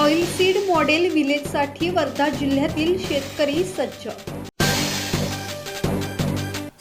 Oil seed model विलेजसाठी वर्धा जिल्ह्यातील शेतकरी सज्ज.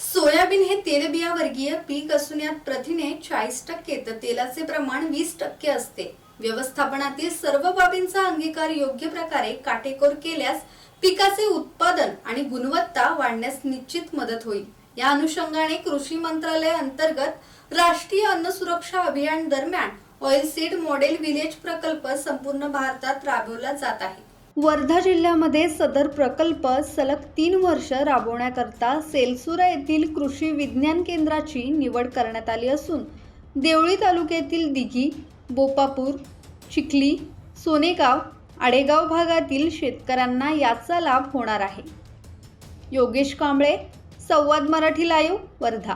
सोयाबीन हे तेलबिया वर्गीय पीक असून यात प्रथिने चाळीस टक्के तर तेलाचे प्रमाण वीस टक्के असते. व्यवस्थापनातील सर्व बाबींचा अंगीकार योग्य प्रकारे काटेकोर केल्यास पिकाचे उत्पादन आणि गुणवत्ता वाढण्यास निश्चित मदत होईल. या अनुषंगाने कृषी मंत्रालय अंतर्गत राष्ट्रीय अन्न सुरक्षा अभियान दरम्यान ऑइल सीड मॉडेल विलेज प्रकल्प संपूर्ण भारतात राबवला जात आहे. वर्धा जिल्ह्यामध्ये सदर प्रकल्प सलग तीन वर्ष राबवण्याकरता सेलसुरा येथील कृषी विज्ञान केंद्राची निवड करण्यात आली असून देवळी तालुक्यातील दिघी बोपापूर चिखली सोनेगाव आडेगाव भागातील शेतकऱ्यांना याचा लाभ होणार आहे. योगेश कांबळे संवाद मराठी लाईव्ह वर्धा.